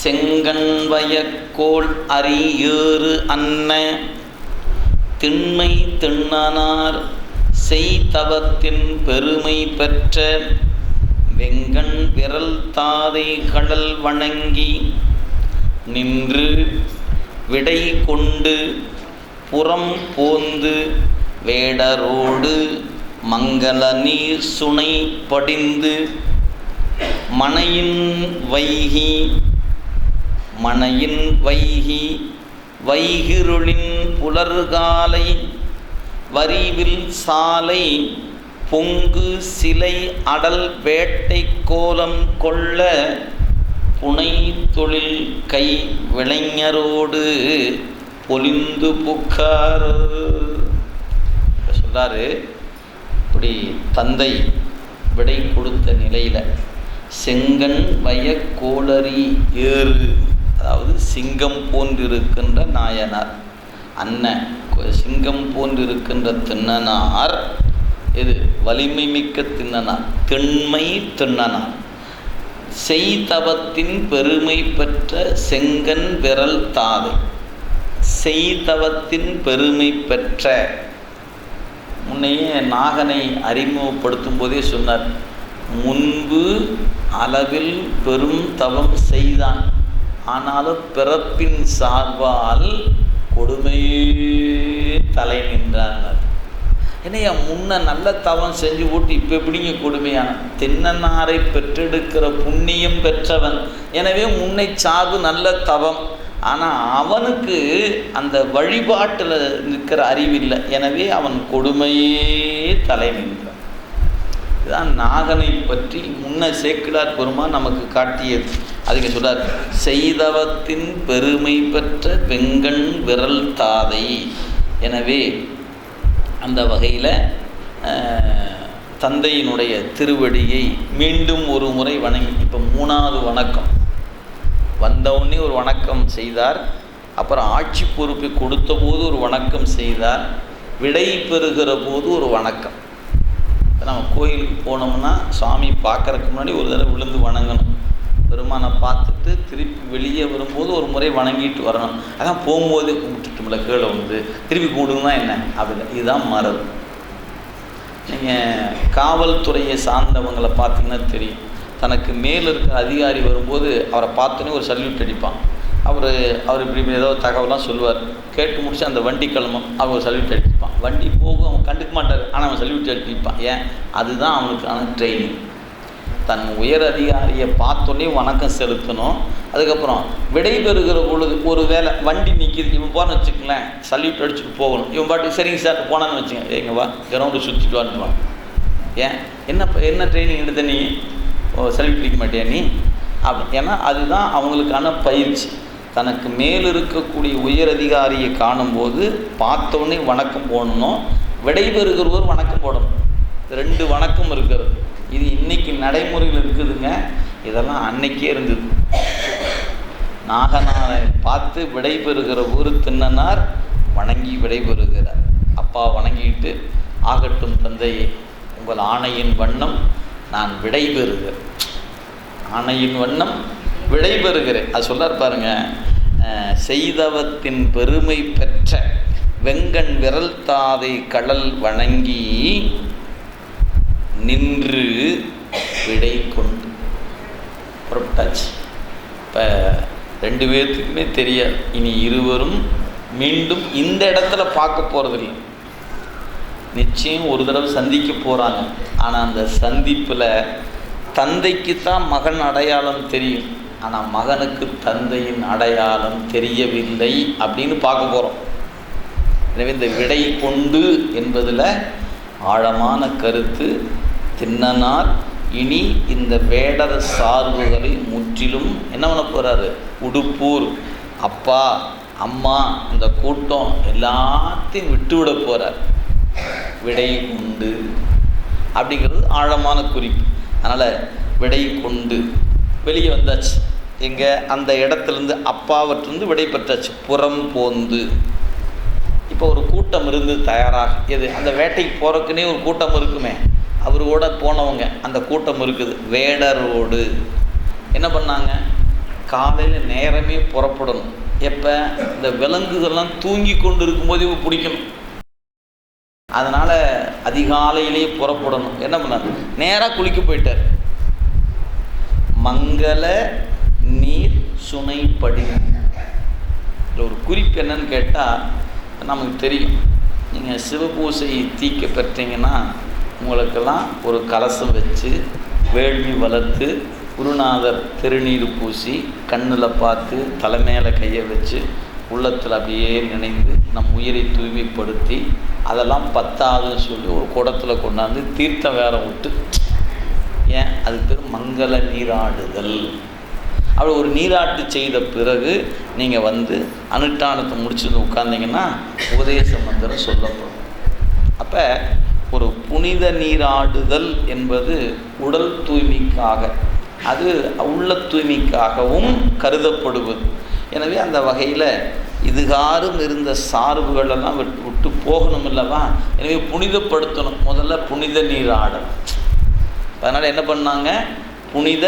செங்கண் வயக்கோள் அரியேறு அன்ன திண்மை திண்ணனார் செய்தவத்தின் பெருமை பெற்ற வெங்கண் விரல் தாதை கடல் வணங்கி நின்று விடை கொண்டு புறம் போந்து வேடரோடு மங்கள நீர் சுனை படிந்து மனையின் வைகி மனையின் வைகி வைகிருளின் புலர்காலை வரிவில் சாலை பொங்கு சிலை அடல் வேட்டை கோலம் கொள்ள புனை தொழில் கை விளைஞரோடு பொலிந்து புக்கார் இப்ப சொல்றாரு இப்படி தந்தை விடை கொடுத்த நிலையில் செங்கன் வய ஏறு. அதாவது சிங்கம் போன்றிருக்கின்ற நாயனார் அண்ணன் சிங்கம் போன்றிருக்கின்ற திண்ணனார் இது வலிமை மிக்க திண்ணனார் திண்மை திண்ணனார். செய்தவத்தின் பெருமை பெற்ற செங்கன் விரல் தாதை. செய்தவத்தின் பெருமை பெற்ற. முன்னையே நாகனை அறிமுகப்படுத்தும் போதே சொன்னார் முன்பு அளவில் பெரும் தவம் செய்தான். ஆனாலும் பிறப்பின் சார்பால் கொடுமையே தலை நின்றார் என்னையா முன்ன நல்ல தவம் செஞ்சு போட்டு இப்போ எப்படிங்க கொடுமையான? தென்னனாரை பெற்றெடுக்கிற புண்ணியம் பெற்றவன். எனவே முன்னை சார்பு நல்ல தவம். ஆனால் அவனுக்கு அந்த வழிபாட்டில் நிற்கிற அறிவில்லை. எனவே அவன் கொடுமையே தலை நின்றான். இதுதான் நாகனை பற்றி முன்ன சேக்கிலார் பெருமா நமக்கு காட்டியது. அதுக்கு சொல்றார் செய்தவத்தின் பெருமை பெற்ற வெங்கண் விரல் தாதை. எனவே அந்த வகையில் தந்தையினுடைய திருவடியை மீண்டும் ஒரு முறை வணங்கி இப்போ மூணாவது வணக்கம். வந்தவுடனே ஒரு வணக்கம் செய்தார் அப்புறம் ஆட்சி பொறுப்பை கொடுத்தபோது ஒரு வணக்கம் செய்தார் விடை பெறுகிற போது ஒரு வணக்கம். இப்போ நம்ம கோயிலுக்கு போனோம்னா சாமி பார்க்குறக்கு முன்னாடி ஒரு தடவை விழுந்து வணங்கணும். பெருமானை பார்த்துட்டு திருப்பி வெளியே வரும்போது ஒரு முறை வணங்கிட்டு வரணும். அதான் போகும்போதே கும்பிட்டுட்டுமில்ல கீழே வந்து. திருப்பி கும்பிடுங்கன்னா என்ன? அப்படி இதுதான் மரபு. நீங்கள் காவல்துறையை சார்ந்தவங்களை பார்த்தீங்கன்னா தெரியும். தனக்கு மேல் இருக்கிற அதிகாரி வரும்போது அவரை பார்த்தோன்னே ஒரு சல்யூட் அடிப்பான். அவர் அவர் இப்படி இப்படி ஏதோ தகவலாம் சொல்லுவார். கேட்டு முடிச்சு அந்த வண்டி கிளம்பும். அவர் ஒரு சல்யூட் அடிப்பான். வண்டி போகும் அவன் கண்டுக்க மாட்டார். ஆனால் அவன் சல்யூட் அடிப்பான். ஏன்? அதுதான் அவனுக்கான ட்ரைனிங். தன் உயர் அதிகாரியை பார்த்தோன்னே வணக்கம் செலுத்தணும். அதுக்கப்புறம் விடைபெறுகிற பொழுது ஒரு வேளை வண்டி நிற்கிது இவன் போன வச்சுக்கலேன் சல்யூட் அடிச்சுட்டு போகணும். இவன் பாட்டு சரிங்க சார் போனான்னு வச்சுங்க ஏங்க வா கிரவுண்டு சுற்றிட்டு வான்ட்டுவான் ஏன்? என்ன ப- என்ன ட்ரைனிங் எடுத்த நீ? சல்யூட் அடிக்க மாட்டியா நீ? அப்படி. ஏன்னா அதுதான் அவங்களுக்கான பயிற்சி. தனக்கு மேல் இருக்கக்கூடிய உயர் அதிகாரியை காணும்போது பார்த்தோன்னே வணக்கம் போடணும். விடைபெறுகிறவர் வணக்கம் போடணும். ரெண்டு வணக்கம் இருக்கிறது. இது இன்னைக்கு நடைமுறையில் இருக்குதுங்க. இதெல்லாம் அன்னைக்கே இருந்தது. நாகனாரை பார்த்து விடைபெறுகிற ஒரு தின்னனார் வணங்கி விடைபெறுகிறார். அப்பா வணங்கிட்டு ஆகட்டும் தந்தையே உங்கள் ஆணையின் வண்ணம் நான் விடைபெறுகிறேன். ஆணையின் வண்ணம் விடைபெறுகிறேன். அது சொல்லார் பாருங்க செய்தவத்தின் பெருமை பெற்ற வெங்கண் விரல் தாதை கடல் வணங்கி நின்று விடை கொண்டு புறப்பட்டாச்சு. இப்போ ரெண்டு பேர்த்துக்குமே தெரியாது. இனி இருவரும் மீண்டும் இந்த இடத்துல பார்க்க போகிறதில்லை நிச்சயம் ஒரு தடவை சந்திக்க போகிறாங்க ஆனால் அந்த சந்திப்பில் தந்தைக்கு தான் மகன் அடையாளம் தெரியும். ஆனால் மகனுக்கு தந்தையின் அடையாளம் தெரியவில்லை அப்படின்னு பார்க்க போகிறோம் எனவே இந்த விடை கொண்டு என்பதில் ஆழமான கருத்து தின்னனார் இனி இந்த வேடர் சார்புகளை முற்றிலும் என்ன பண்ண போகிறாரு உடுப்பூர். அப்பா அம்மா இந்த கூட்டம் எல்லாத்தையும் விட்டுவிட போகிறார் விடை கொண்டு அப்படிங்கிறது ஆழமான குறிப்பு. அதனால் விடை கொண்டு வெளியே வந்தாச்சு. எங்கே அந்த இடத்துலேருந்து அப்பாவற்றிருந்து விடை பெற்றாச்சு. புறம் போந்து. இப்போ ஒரு கூட்டம் இருந்து தயாராக. எது? அந்த வேட்டைக்கு போகிறக்குன்னே ஒரு கூட்டம் இருக்குமே. அவரோட போனவங்க அந்த கூட்டம் இருக்குது. வேடரோடு. என்ன பண்ணாங்க? காலையில் நேரமே புறப்படணும். எப்போ? இந்த விலங்குகள்லாம் தூங்கி கொண்டு இருக்கும்போது இவ பிடிக்கணும். அதனால் அதிகாலையிலேயே புறப்படணும். என்ன பண்ணார்? நேராக குளிக்க போயிட்டார். மங்கள நீர் சுனைப்படி இதில் ஒரு குறிப்பு என்னன்னு கேட்டால் நமக்கு தெரியும். நீங்கள் சிவபூசை தீக்க பெற்றீங்கன்னா உங்களுக்கெல்லாம் ஒரு கலசம் வச்சு வேள்வி வளர்த்து குருநாதர் திருநீர் பூசி கண்ணில் பார்த்து தலைமையில் கையை வச்சு உள்ளத்தில் அப்படியே நினைந்து நம் உயிரை தூய்மைப்படுத்தி அதெல்லாம் பத்தாதுன்னு சொல்லி ஒரு குடத்தில் கொண்டாந்து தீர்த்தம் வேற விட்டு ஏன்? அது பேர் மங்கள நீராடுதல். அப்படி ஒரு நீராட்டு செய்த பிறகு நீங்கள் வந்து அனுஷ்டானத்தை முடிச்சுட்டு உட்காந்திங்கன்னா உபதேச மந்திரம் சொல்லப்படும். அப்போ ஒரு புனித நீராடுதல் என்பது உடல் தூய்மைக்காக அது உள்ள தூய்மைக்காகவும் கருதப்படுவது. எனவே அந்த வகையில் இதுகாரும் இருந்த சார்புகளெல்லாம் விட்டு விட்டு போகணும் இல்லவா எனவே புனிதப்படுத்தணும். முதல்ல புனித நீராடல். அதனால் என்ன பண்ணாங்க? புனித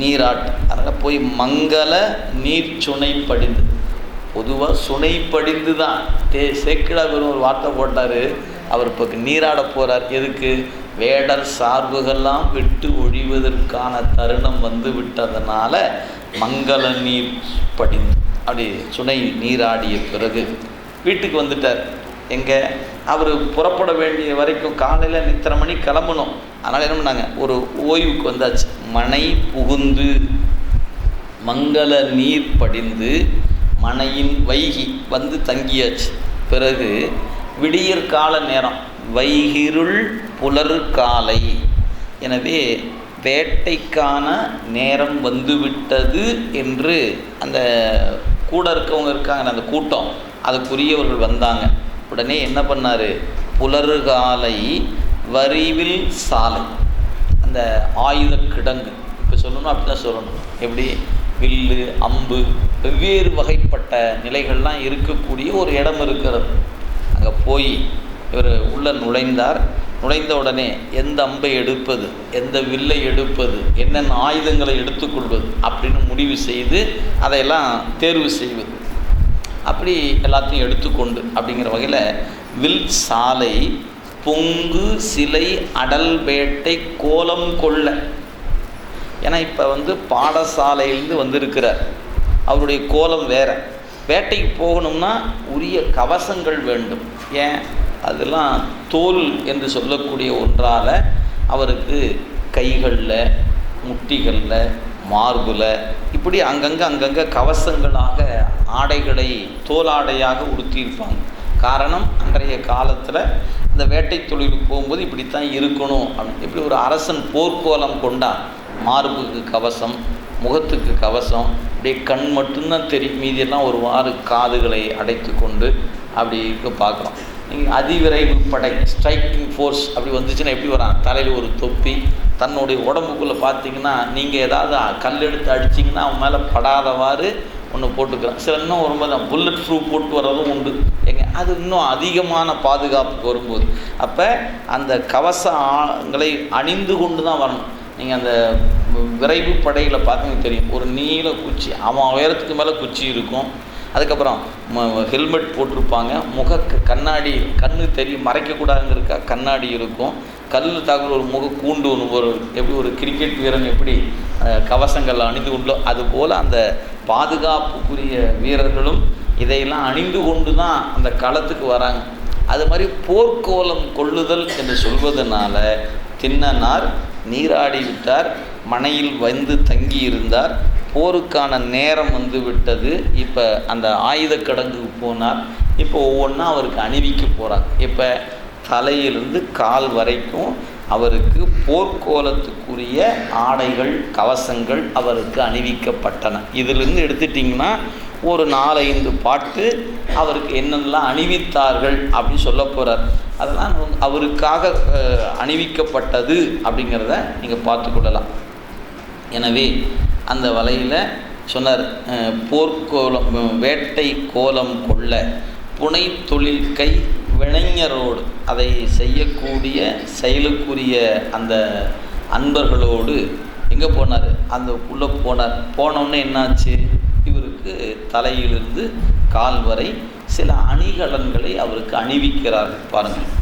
நீராட்டு அதனால் போய் மங்கள நீர் சுனை படிந்து. பொதுவாக சுனை படிந்து தான் தே சேக்கிழா வெறும் ஒரு வார்த்தை போட்டார். அவர் இப்போ நீராட போகிறார் எதுக்கு? வேடர் சார்புகள்லாம் விட்டு ஒழிவதற்கான தருணம் வந்து விட்டதனால மங்கள நீர் படிந்து அப்படி சுனை நீராடிய பிறகு வீட்டுக்கு வந்துட்டார். எங்கே? அவர் புறப்பட வேண்டிய வரைக்கும் காலையில் இத்தனை மணி கிளம்பணும். அதனால் என்ன பண்ணாங்க? ஒரு ஓய்வுக்கு வந்தாச்சு. மனை புகுந்து மங்கள நீர் படிந்து மனையின் வைகி வந்து தங்கியாச்சு. பிறகு விடியற் கால நேரம் வைகிருள் புலர் காலை எனவே வேட்டைக்கான நேரம் வந்துவிட்டது என்று அந்த கூட இருக்கவங்க இருக்காங்க அந்த கூட்டம் அதுக்குரியவர்கள் வந்தாங்க. உடனே என்ன பண்ணார்? புலருகாலை வரிவில் சாலை. அந்த ஆயுத கிடங்கு. இப்போ சொல்லணும் அப்படி தான் சொல்லணும். எப்படி? வில்லு அம்பு வெவ்வேறு வகைப்பட்ட நிலைகள்லாம் இருக்கக்கூடிய ஒரு இடம் இருக்கிறது. அங்கே போய் இவர் உள்ள நுழைந்தார். நுழைந்த உடனே எந்த அம்பை எடுப்பது? எந்த வில்லை எடுப்பது? என்னென்ன ஆயுதங்களை எடுத்துக்கொள்வது? அப்படின்னு முடிவு செய்து அதையெல்லாம் தேர்வு செய்வது. அப்படி எல்லாத்தையும் எடுத்துக்கொண்டு அப்படிங்கிற வகையில் வில் சாலை பொங்கு சிலை அடல் வேட்டை கோலம் கொள்ள. ஏன்னா இப்போ வந்து பாடசாலையிலேருந்து வந்திருக்கிறார். அவருடைய கோலம் வேறு. வேட்டைக்கு போகணும்னா உரிய கவசங்கள் வேண்டும். ஏன்? அதெல்லாம் தோல் என்று சொல்லக்கூடிய ஒன்றால் அவருக்கு கைகளில் முட்டிகளில் மார்பில் இப்படி அங்கங்கே அங்கங்கே கவசங்களாக ஆடைகளை தோலாடையாக உடுத்தியிருப்பாங்க. காரணம் அன்றைய காலத்தில் இந்த வேட்டை தொழிலுக்கு போகும்போது இப்படித்தான் இருக்கணும். அப்படின்னு இப்படி ஒரு அரசன் போர்க்கோலம் கொண்டான். மார்புக்கு கவசம் முகத்துக்கு கவசம் அப்படியே கண் மட்டும்தான் தெரியும். மீதியெல்லாம் ஒரு வாறு காதுகளை அடைத்து கொண்டு அப்படி இருக்க பார்க்குறோம் நீங்கள் அதிவிரைவு படை ஸ்ட்ரைக்கிங் ஃபோர்ஸ் அப்படி வந்துச்சுன்னா எப்படி வரான் தலையில் ஒரு தொப்பி தன்னுடைய உடம்புக்குள்ளே பார்த்தீங்கன்னா நீங்கள் ஏதாவது கல் எடுத்து அடிச்சிங்கன்னா அவன் மேலே படாதவாறு ஒன்று போட்டுக்கிறான் சில இன்னும் வரும்போது தான் புல்லட் ப்ரூஃப் போட்டு வர்றதும் உண்டு. எங்க அது இன்னும் அதிகமான பாதுகாப்புக்கு வரும்போது. அப்போ அந்த கவசங்களை அணிந்து கொண்டு தான் வரணும். நீங்கள் அந்த விரைவு படையில் பார்த்தீங்கன்னா தெரியும். ஒரு நீல குச்சி அவன் உயரத்துக்கு மேலே குச்சி இருக்கும். அதுக்கப்புறம் ஹெல்மெட் போட்டிருப்பாங்க. முக கண்ணாடி கண்ணு தெரியும் மறைக்கக்கூடாதுங்கிறக்கா கண்ணாடி இருக்கும். கல் தாக்குற ஒரு முக கூண்டு ஒன்று ஒரு எப்படி ஒரு கிரிக்கெட் வீரன் எப்படி கவசங்கள் அணிந்து கொண்டோ அதுபோல் அந்த பாதுகாப்புக்குரிய வீரர்களும் இதையெல்லாம் அணிந்து கொண்டு தான் அந்த களத்துக்கு வராங்க. அது மாதிரி போர்க்கோலம் கொள்ளுதல் என்று சொல்வதனால தின்னனார் நீராடிவிட்டார். மனையில் வந்து தங்கி இருந்தார் போருக்கான நேரம் வந்து விட்டது இப்போ அந்த ஆயுத கடங்குக்கு போனார். இப்போ ஒவ்வொன்றா அவருக்கு அணிவிக்க போகிறாங்க இப்போ தலையிலிருந்து கால் வரைக்கும் அவருக்கு போர்க்கோலத்துக்குரிய ஆடைகள் கவசங்கள் அவருக்கு அணிவிக்கப்பட்டன. இதிலிருந்து எடுத்துட்டிங்கன்னா ஒரு நாலஞ்சு பாட்டு அவருக்கு என்னென்னலாம் அணிவித்தார்கள் அப்படின்னு சொல்ல போகிறார் அதெல்லாம் அவருக்காக அணிவிக்கப்பட்டது அப்படிங்கிறத நீங்கள் பார்த்து கொள்ளலாம். எனவே அந்த வலையில் சொன்னார் போர்க்கோலம் வேட்டை கோலம் கொள்ள புனை தொழில் கை விளைஞரோடு அதை செய்யக்கூடிய செயலுக்குரிய அந்த அன்பர்களோடு எங்கே போனார்? அந்த உள்ளே போனார். போனோடனே என்னாச்சு? இவருக்கு தலையிலிருந்து கால் வரை சில அணிகலன்களை அவருக்கு அணிவிக்கிறார்கள். பாருங்கள்.